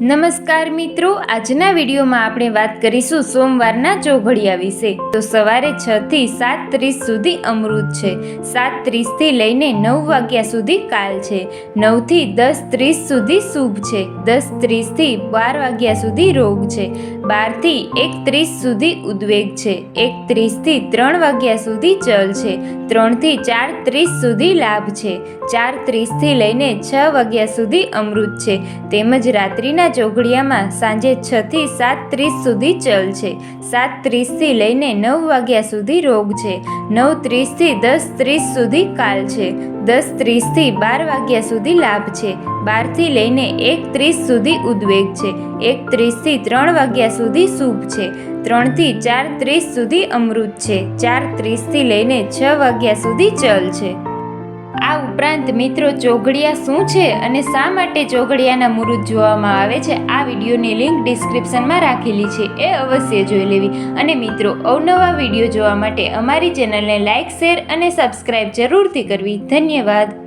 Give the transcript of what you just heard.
નમસ્કાર મિત્રો, આજના વિડીયોમાં આપણે વાત કરીશું સોમવારના ચોઘડિયા વિશે. તો સવારે છ થી સાત ત્રીસ સુધી અમૃત છે. સાત ત્રીસથી લઈને નવ વાગ્યા સુધી કાલ છે. નવથી દસ ત્રીસ સુધી શુભ છે. દસ ત્રીસથી બાર વાગ્યા સુધી રોગ છે. બારથી એક ત્રીસ સુધી ઉદ્વેગ છે. એક ત્રીસથી ત્રણ વાગ્યા સુધી ચલ છે. ત્રણથી ચાર ત્રીસ સુધી લાભ છે. ચાર ત્રીસથી લઈને છ વાગ્યા સુધી અમૃત છે. તેમજ રાત્રિના ચોઘડિયામાં સાંજે છથી સાત ત્રીસ સુધી ચલ છે. સાત ત્રીસથી લઈને નવ વાગ્યા સુધી રોગ છે. નવ ત્રીસથી દસ ત્રીસ સુધી કાલ છે. દસ ત્રીસથી બાર વાગ્યા સુધી લાભ છે. બારથી લઈને એક ત્રીસ સુધી ઉદ્વેગ છે. એક ત્રીસથી ત્રણ વાગ્યા સુધી શુભ છે. ત્રણથી ચાર ત્રીસ સુધી અમૃત છે. ચાર ત્રીસથી લઈને છ વાગ્યા સુધી ચલ છે. આ ઉપરાંત મિત્રો ચોઘડિયા શું છે અને શા માટે ચોઘડિયાના મુરુદ જોવામાં આવે છે, આ વિડીયોની લિંક ડિસ્ક્રિપ્શનમાં રાખેલી છે, એ અવશ્ય જોઈ લેવી. અને મિત્રો, અવનવા વીડિયો જોવા માટે અમારી ચેનલને લાઇક શેર અને સબસ્ક્રાઇબ જરૂરથી કરવી. ધન્યવાદ.